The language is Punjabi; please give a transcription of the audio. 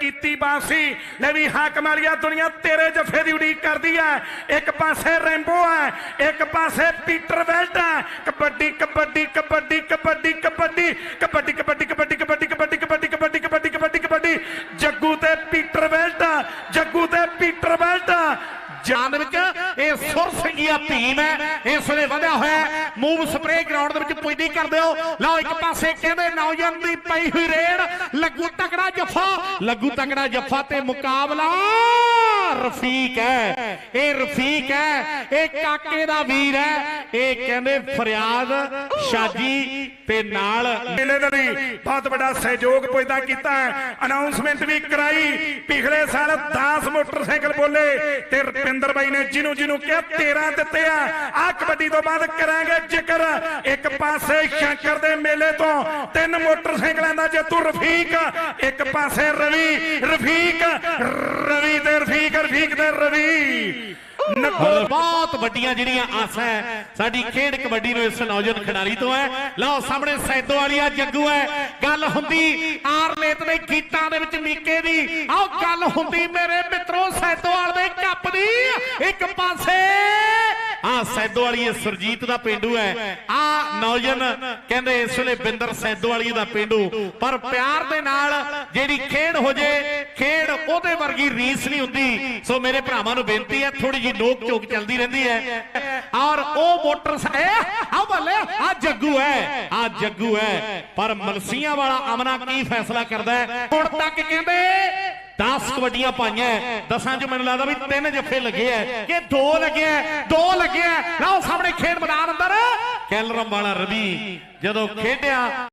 ਕੀਤੀ ਬਾਂਸੀ ਲੈ ਵੀ ਹਾਕਮ ਵਾਲੀਆ ਦੁਨੀਆ ਤੇਰੇ ਜਫੇ ਦੀ ਉਡੀਕ ਕਰਦੀ ਹੈ ਇੱਕ ਪਾਸੇ ਰੈਂਬੋ ਹੈ ਇੱਕ ਪਾਸੇ ਪੀਟਰ ਵੈਲਟ ਹੈ ਕਬੱਡੀ ਕਬੱਡੀ ਕਬੱਡੀ ਕਬੱਡੀ ਕਬੱਡੀ ਕਬੱਡੀ ਕਬੱਡੀ ਕਬੱਡੀ ਕਬੱਡੀ ਕਬੱਡੀ ਕਬੱਡੀ ਕਬੱਡੀ ਕਬੱਡੀ ਜੱਗੂ ਤੇ ਪੀਟਰ ਵੈਲਟ ਜੱਗੂ ਤੇ ਪੀਟਰ ਵੈਲਟ ਜਾਨ ਵਿੱਚ ਇਹ ਸੁਰ ਸਿੰਘੀਆ ਟੀਮ ਹੈ। ਇਸ ਵੇਲੇ ਵਧਿਆ ਹੋਇਆ ਮੂਵ ਸਪਰੇ ਗਰਾਊਂਡ ਦੇ ਵਿੱਚ ਪੁੱਜਦੀ ਕਰਦੇ ਹੋ ਲਓ ਇੱਕ ਪਾਸੇ ਕਹਿੰਦੇ ਨੌਜਵਾਨ ਦੀ ਪਈ ਹੋਈ ਰੇਡ। ਲੱਗੂ ਤਕੜਾ ਜੱਫਾ। ਲੱਗੂ ਤਕੜਾ ਜੱਫਾ ਤੇ ਮੁਕਾਬਲਾ। ਰਫੀਕ ਹੈ। ਇਹ ਰਫੀਕ ਹੈ। ਇਹ ਕਾਕੇ ਦਾ ਵੀਰ ਹੈ। ਇਹ ਕਹਿੰਦੇ ਫਰਿਆਦ ਸ਼ਾਜੀ ਤੇ ਨਾਲ। ਮੇਲੇ ਦਾ ਵੀ ਬਹੁਤ ਵੱਡਾ ਸਹਿਯੋਗ ਪੁੱਜਦਾ ਕੀਤਾ ਹੈ। ਅਨਾਉਂਸਮੈਂਟ ਵੀ ਕਰਾਈ। ਪਿਛਲੇ ਸਾਲ 10 ਮੋਟਰਸਾਈਕਲ ਬੋਲੇ ਤੇ ਰਪਿੰਦਰ ਬਾਈ ਨੇ ਜਿਹਨੂੰ ਜਿਹਨੂੰ ਕਿਹਾ 13 ਦਿੱਤੇ ਆ। ਆ ਕਬੱਡੀ ਤੋਂ ਬਾਅਦ ਕਰਾਂਗੇ ਜ਼ਿਕਰ। ਇੱਕ ਪਾਸੇ ਸ਼ੰਕਰ ਦੇ ਮੇਲੇ ਤੋਂ ਤਿੰਨ ਮੋਟਰਸਾਈਕਲਾਂ ਦਾ ਜੇਤੂ ਰਫੀਕ। ਇੱਕ ਪਾਸੇ ਰਵੀ ਰਫੀਕ ਰਵੀ ਤੇ ਰਫੀਕ ਰਫੀਕ ਤੇ ਰਵੀ। ਬਹੁਤ ਵੱਡੀਆਂ ਜਿਹੜੀਆਂ ਆਸਾਂ ਸਾਡੀ ਖੇਡ ਕਬੱਡੀ ਨੂੰ ਇਸ ਨੌਜਵਾਨ ਖਿਡਾਰੀ ਤੋਂ ਹੈ। ਲਓ, ਸਾਹਮਣੇ ਸੈਦੋ ਵਾਲੀਆ ਜੱਗੂ ਹੈ। ਗੱਲ ਹੁੰਦੀ ਆਰਲੇਤ ਦੇ ਗੀਤਾਂ ਦੇ ਵਿੱਚ ਮੀਕੇ ਦੀ। ਆਓ, ਗੱਲ ਹੁੰਦੀ ਮੇਰੇ ਮਿੱਤਰੋ ਸੈਦੋਵਾਲ ਦੇ ਕੱਪ ਦੀ। ਇੱਕ ਪਾਸੇ ਆ ਸੈਦੋ ਵਾਲੀ ਸੁਰਜੀਤ ਦਾ ਪਿੰਡੂ ਹੈ। ਆ ਨੌਜਵਾਨ ਕਹਿੰਦੇ ਇਸ ਵੇਲੇ ਬਿੰਦਰ ਸੈਦੋ ਵਾਲੀ ਦਾ ਪਿੰਡੂ। ਪਰ ਪਿਆਰ ਦੇ ਨਾਲ ਜਿਹੜੀ ਖੇਡ ਹੋ ਜੇ ਉਹਦੇ ਵਰਗੀ ਰੀਸ ਨਹੀਂ ਹੁੰਦੀ। ਸੋ ਮੇਰੇ ਭਰਾਵਾਂ ਨੂੰ ਬੇਨਤੀ ਹੈ ਥੋੜੀ ਜਿਹੀ ਨੋਕ ਝੋਕ ਚੱਲਦੀ ਰਹਿੰਦੀ ਹੈ। ਔਰ ਉਹ ਮੋਟਰਸਾਈਕਲ ਆ ਬੱਲੇ, ਆ ਜੱਗੂ ਹੈ, ਆ ਜੱਗੂ ਹੈ। ਪਰ ਮਲਸੀਆਂ ਵਾਲਾ ਅਮਨਾ ਕੀ ਫੈਸਲਾ ਕਰਦਾ ਹੈ? ਹੁਣ ਤੱਕ ਕਹਿੰਦੇ 10 ਕਬੱਡੀਆਂ ਪਾਈਆਂ 10ਾਂ ਚ ਮੈਨੂੰ ਲੱਗਦਾ ਵੀ ਤਿੰਨ ਜੱਫੇ ਲੱਗੇ ਐ ਕਿ ਦੋ ਲੱਗੇ ਐ ਦੋ ਲੱਗੇ ਐ ਲਓ ਸਾਹਮਣੇ ਖੇਡ ਮੈਦਾਨ ਅੰਦਰ। ਕੈਲਰਮ ਵਾਲਾ ਰਵੀ ਜਦੋਂ ਖੇਡਿਆ